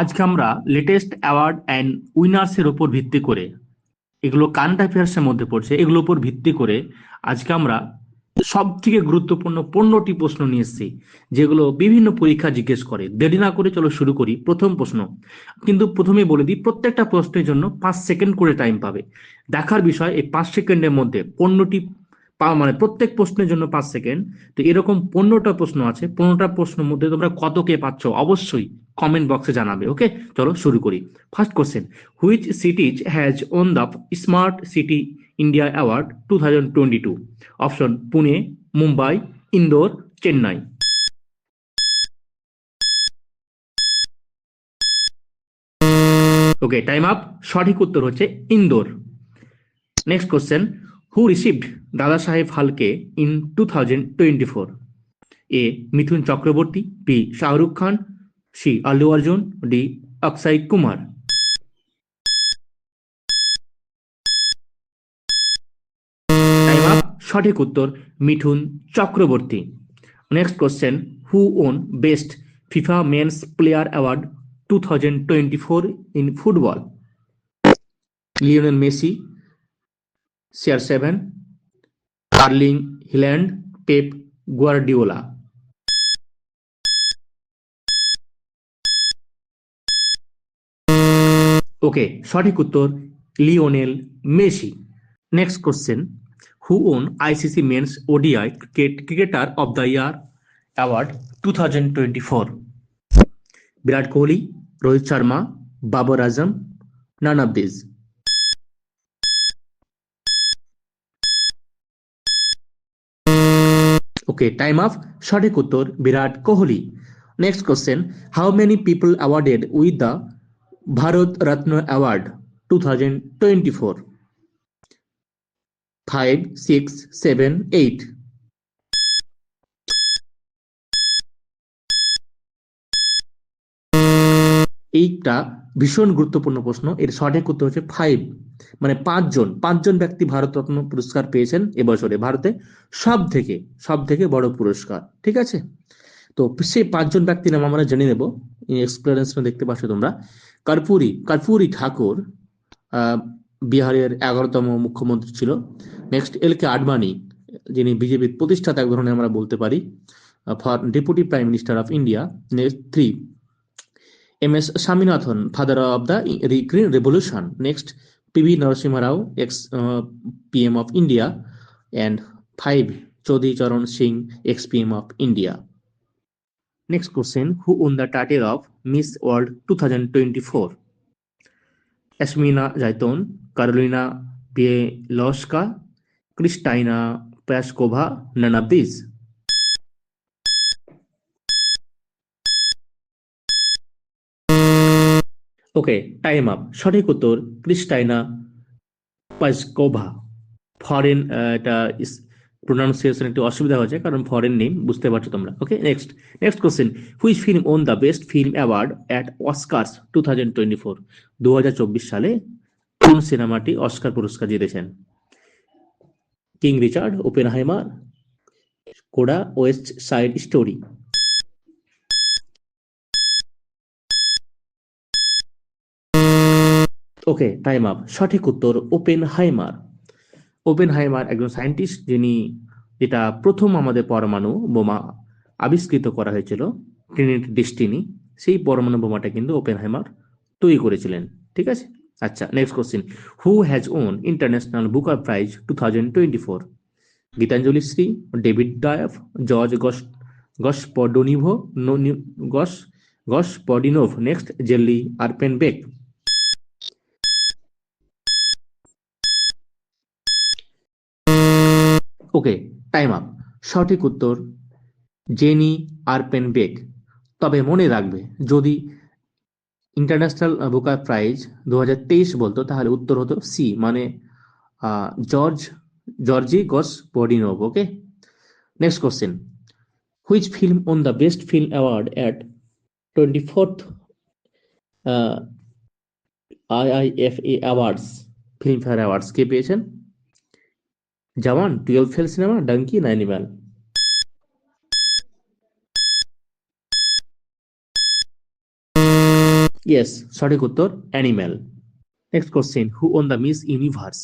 আজকে আমরা latest award and উইনার্সের ওপর ভিত্তি করে এগুলো কারেন্ট অ্যাফেয়ার্সের মধ্যে পড়ছে এগুলোর উপর ভিত্তি করে আজকে আমরা সব থেকে গুরুত্বপূর্ণ পনেরোটি প্রশ্ন নিয়ে এসেছি যেগুলো বিভিন্ন পরীক্ষা জিজ্ঞেস করে দেরি না করে চলো শুরু করি প্রথম প্রশ্ন কিন্তু প্রথমে বলে দিই প্রত্যেকটা প্রশ্নের জন্য পাঁচ সেকেন্ড করে টাইম পাবে দেখার বিষয় এই পাঁচ সেকেন্ডের মধ্যে পণ্যটি মানে প্রত্যেক প্রশ্নের জন্য পাঁচ সেকেন্ড তো এরকম পনেরোটা প্রশ্ন আছে পনেরোটা প্রশ্নের মধ্যে তোমরা কত কে পাচ্ছ অবশ্যই কমেন্ট বক্সে জানাবে ওকে চলো শুরু করি first question which cities has won the smart city India award two thousand twenty two option Pune Mumbai Indore Chennai okay time up সঠিক উত্তর হচ্ছে Indore next question who received Dadasaheb Phalke in two thousand twenty four A Mithun Chakraborty B Shahrukh Khan C Allu Arjun D Akshay Kumar সঠিক উত্তর Mithun Chakraborty next question who won best FIFA men's player award two thousand twenty four in football Lionel Messi seven curling Haaland Pep Guardiola okay সঠিক উত্তর Lionel Messi next question who won ICC men's ODI cricket cricketer of the year award two thousand twenty four Virat Kohli Rohit Sharma Babar Azam none of this okay time up সঠিক উত্তর Virat Kohli next question how many people awarded with the Bharat Ratna award two thousand twenty four five six seven eight এইটা ভীষণ গুরুত্বপূর্ণ প্রশ্ন এর সঠিক উত্তর হচ্ছে ফাইভ মানে পাঁচজন পাঁচজন ব্যক্তি ভারতরত্ন পুরস্কার পেয়েছেন এবছরে ভারতে সব থেকে সব থেকে বড় পুরস্কার ঠিক আছে তো সেই পাঁচজন ব্যক্তির নাম আমরা জেনে নেব এক্সপ্লোরেন্স দেখতে পাচ্ছ তোমরা কর্পুরি কর্পুরি ঠাকুর বিহারের এগারোতম মুখ্যমন্ত্রী ছিল নেক্সট এল কে আডবাণী যিনি বিজেপির প্রতিষ্ঠাতা এক ধরনের আমরা বলতে পারি for deputy prime minister of India next three M.S. Swaminathan, father of the Green Revolution. Next, P.V. Narasimha Rao, ex-PM of India. And 5. Chaudhry Charan Singh, ex-PM of India. Next question, who won the title of Miss World 2024? Yasmina Zaiton, Karolina Pieloska, Kristina Pliskova, none of these. Okay time up সঠিক উত্তর ক্রিস্টাইনা পাইসকোভা foreign এটা pronunciation একটু অসুবিধা হয়েছে কারণ foreign name বুঝতে পারছো তোমরা okay next next question which film won the best film award at Oscar two thousand twenty four দু হাজার চব্বিশ সালে কোন সিনেমাটি অস্কার পুরস্কার জিতেছেন King Richard Oppenheimer CODA West Side Story okay time up সঠিক উত্তর ওপেন হাইমার ওপেন হাইমার একজন সায়েন্টিস্ট যিনি যেটা প্রথম আমাদের পরমাণু বোমা আবিষ্কৃত করা হয়েছিল ট্রিনিট ডিস্টিনি সেই পরমাণু বোমাটা কিন্তু ওপেন হাইমার তৈরি করেছিলেন ঠিক আছে আচ্ছা next question who has won international Booker prize two thousand twenty four Geetanjali Shree David Diop George Gos Gospodinov Gos Gospodinov next Jenny Erpenbeck okay time up সঠিক উত্তর জেনি বেগ তবে মনে রাখবে যদি ইন্টারন্যাশনাল বুকার প্রাইজ দু বলতো তাহলে উত্তর হতো সি মানে George Georgi Gospodinov okay next question which film won the best film award at twenty fourth IIFA awards Filmfare awards কে পেয়েছেন Jawan twelve fail cinema Dunki না অ্যানিম্যাল ইয়েস সঠিক উত্তর Animal next question who won the Miss Universe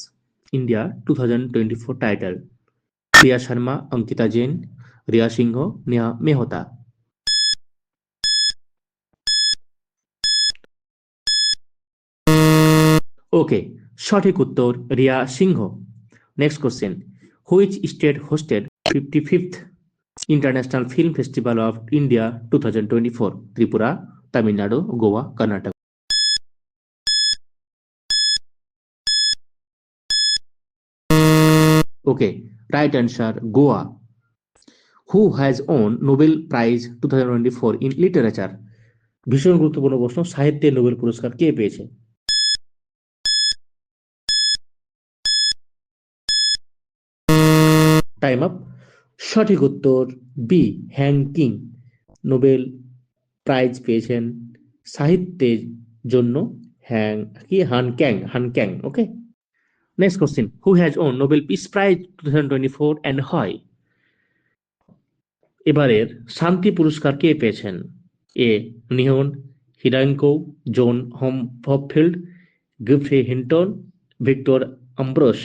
India two thousand twenty four title Priya Sharma Ankita Jain Riya Singh Neha Mehta okay সঠিক উত্তর রিয়া সিংহ Next question Which state hosted 55th International Film Festival of India 2024? Tripura, Tamil Nadu, Goa, Karnataka. Okay, right answer Goa. Who has won Nobel Prize 2024 in Literature? ভীষণ গুরুত্বপূর্ণ প্রশ্ন সাহিত্যে Nobel পুরস্কার কে পেয়েছে time up সঠিক উত্তর বি হ্যাংকিং নোবেল প্রাইজ পেয়েছেন সাহিত্যের জন্য হ্যাং কি Kang Han Kang okay next question who has won Nobel peace prize two thousand twenty four and হয় এবারের শান্তি পুরস্কার কে পেয়েছেন A Nihon Hidankyo John Hop Hopfield Geoffrey Hinton Victor Ambros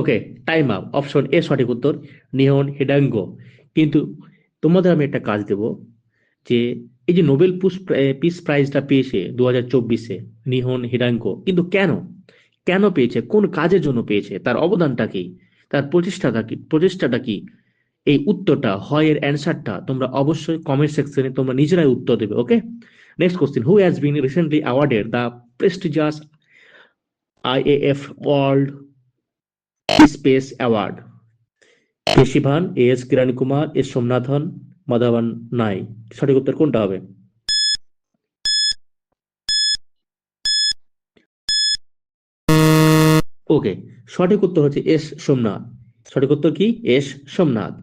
okay time up option A সঠিক উত্তর Nihon হেডাঙ্গ কিন্তু তোমাদের আমি একটা কাজ দেব যে এই যে নোবেল পুস পিস প্রাইজটা পেয়েছে দু হাজার চব্বিশে নিহন হিডাঙ্গ কিন্তু কেন কেন পেয়েছে কোন কাজের জন্য পেয়েছে তার অবদানটা কি তার প্রচেষ্টাটা কি প্রচেষ্টাটা কি এই উত্তরটা হয় এর অ্যান্সারটা তোমরা অবশ্যই কমেন্ট সেকশনে তোমরা নিজেরাই উত্তর দেবে okay next question who has been recently awarded the prestigious IAF world space award K Sivan A S Kiran Kumar S Somanathan Madhavan Nair সঠিক উত্তর কোনটা হবে ওকে সঠিক উত্তর হচ্ছে এস সোমনাথ সঠিক উত্তর কি S Somanath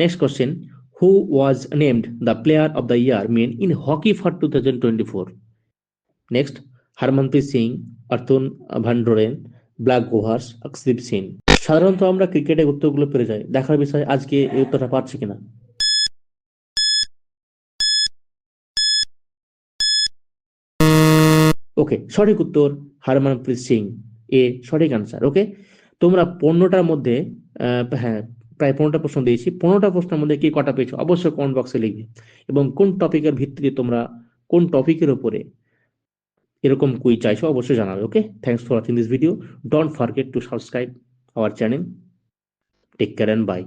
next question who was named the player of the year men in hockey for two thousand twenty four next Harmanpreet Singh Arthur Van Doren Blake Govers Akashdeep Singh সাধারণত আমরা ক্রিকেটে উত্তরগুলো পেরে যাই দেখার বিষয় আজকে এই উত্তরটা পারছি কিনা ওকে সঠিক উত্তর হারমানপ্রীত সিং এ সঠিক আনসার ওকে তোমরা পনেরোটার মধ্যে হ্যাঁ প্রায় পনেরোটা প্রশ্ন দিয়েছি পনেরোটা প্রশ্নের মধ্যে কি কটা পেয়েছো অবশ্যই কমেন্ট বক্সে লিখবে এবং কোন টপিকের ভিত্তিতে তোমরা কোন টপিকের উপরে এরকম কুই চাইছো অবশ্যই জানাবে okay thanks for watching this video don't forget to subscribe our channel take care and bye